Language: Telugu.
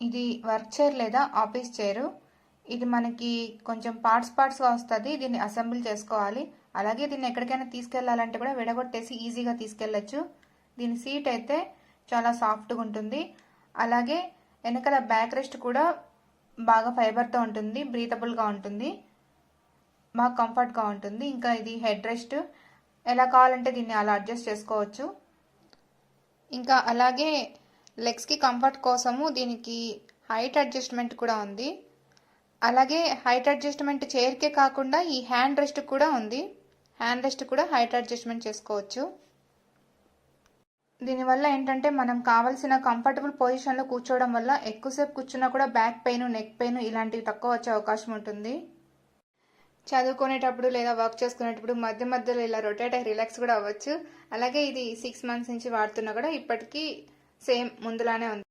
ఇది వర్క్ చైర్ లేదా ఆఫీస్ చైరు. ఇది మనకి కొంచెం పార్ట్స్ పార్ట్స్గా వస్తుంది. దీన్ని అసెంబుల్ చేసుకోవాలి. అలాగే దీన్ని ఎక్కడికైనా తీసుకెళ్ళాలంటే కూడా విడగొట్టేసి ఈజీగా తీసుకెళ్ళొచ్చు దీని సీట్ అయితే చాలా సాఫ్ట్గా ఉంటుంది. అలాగే వెనకాల బ్యాక్ రెస్ట్ కూడా బాగా ఫైబర్తో ఉంటుంది. బ్రీతబుల్గా ఉంటుంది. బాగా కంఫర్ట్గా ఉంటుంది. ఇంకా ఇది హెడ్ రెస్ట్. ఎలా కావాలంటే దీన్ని అలా అడ్జస్ట్ చేసుకోవచ్చు. ఇంకా అలాగే లెగ్స్కి కంఫర్ట్ కోసము దీనికి హైట్ అడ్జస్ట్మెంట్ కూడా ఉంది. అలాగే హైట్ అడ్జస్ట్మెంట్ చైర్కే కాకుండా ఈ హ్యాండ్ రెస్ట్ కూడా ఉంది. హ్యాండ్ రెస్ట్ కూడా హైట్ అడ్జస్ట్మెంట్ చేసుకోవచ్చు. దీనివల్ల ఏంటంటే మనం కావాల్సిన కంఫర్టబుల్ పొజిషన్లో కూర్చోవడం వల్ల ఎక్కువసేపు కూర్చున్నా కూడా బ్యాక్ పెయిన్ నెక్ పెయిన్ ఇలాంటివి తక్కువ వచ్చే అవకాశం ఉంటుంది. చదువుకునేటప్పుడు లేదా వర్క్ చేసుకునేటప్పుడు మధ్య మధ్యలో ఇలా రొటేట్ అయ్యి రిలాక్స్ కూడా అవ్వచ్చు. అలాగే ఇది సిక్స్ మంత్స్ నుంచి వాడుతున్నా కూడా ఇప్పటికీ సేమ్ ముందులానే ఉంది.